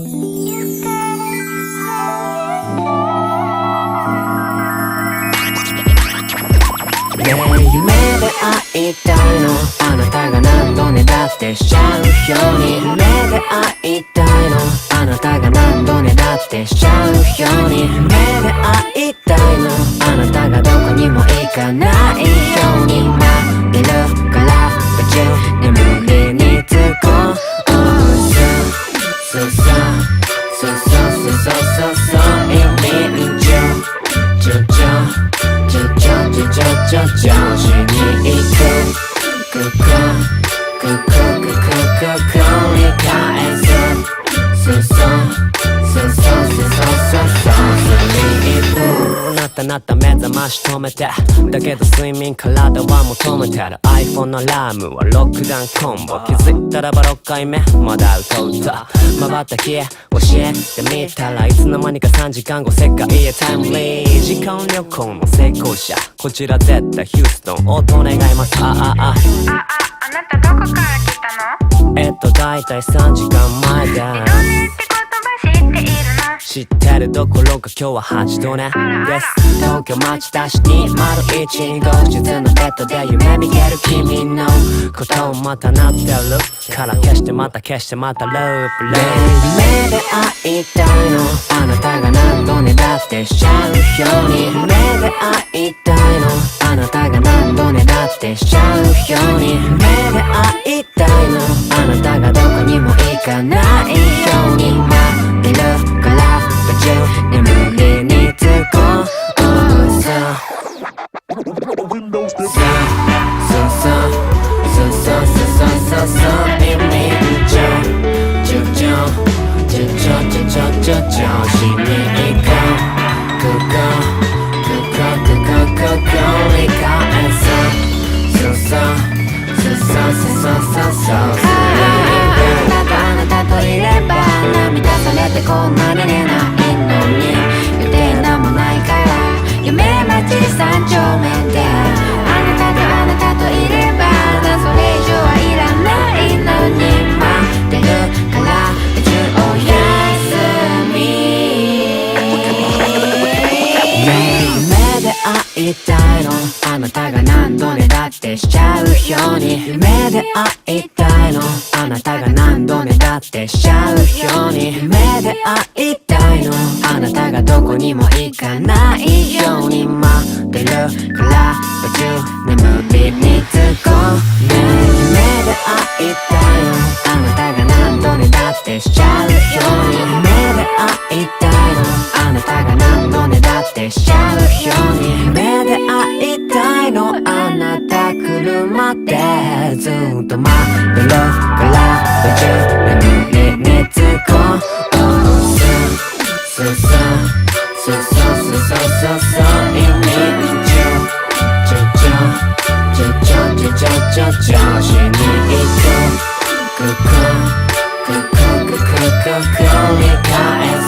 ねえ夢で会いたいのあなたが何度ねだってしちゃうように夢で会いたいのあなたが何度ねだってしちゃうように夢で会いたいの。あなたがどこにも行かないよ。なったなった目覚まし止めて。だけど睡眠体は求めてる。iPhone のラームはロックダウンコンボ。気づいたらば6回目まだ歌うとまばた。日教えてみたらいつの間にか3時間後世界へ。タイムリー時間旅行の成功者。こちら絶対ヒューストン。音願います。あああ。のえっと大体3時間前だ。知っているの知ってるどころか今日は8度ね。です東京町田市201号室のベッドで夢見てる君のことをまたなってるから消してまた消してまたループループ夢で会いたいのあなたが何度ねだってしちゃうように夢で会いたいのあなたが何度ねだってしちゃうようにあなたがどこにも行かないように待ってるから途中眠りにつこう。さあさあそ」「うそ」「うそ」「うそ」「うそ」「うそ」「うそ」「うさあさあさあさあさあさあさあさあさあさあさあさあさあさああなたといれば涙されてこんなに寝ないのに予定なんもないから夢待ち三丁目であなたが何度ねだってしちゃうように。夢で会いたいの。あなたが何度ねだってしちゃうように夢で会いたいのあなたがどこにも行かないように。待ってる。からるまでずっと待ってるから途中眠りにつこうそうそうそうそうそうそうそうそう意味ちょちょちょちょちょちょちょちょ調子に行こうこここここここ繰り返す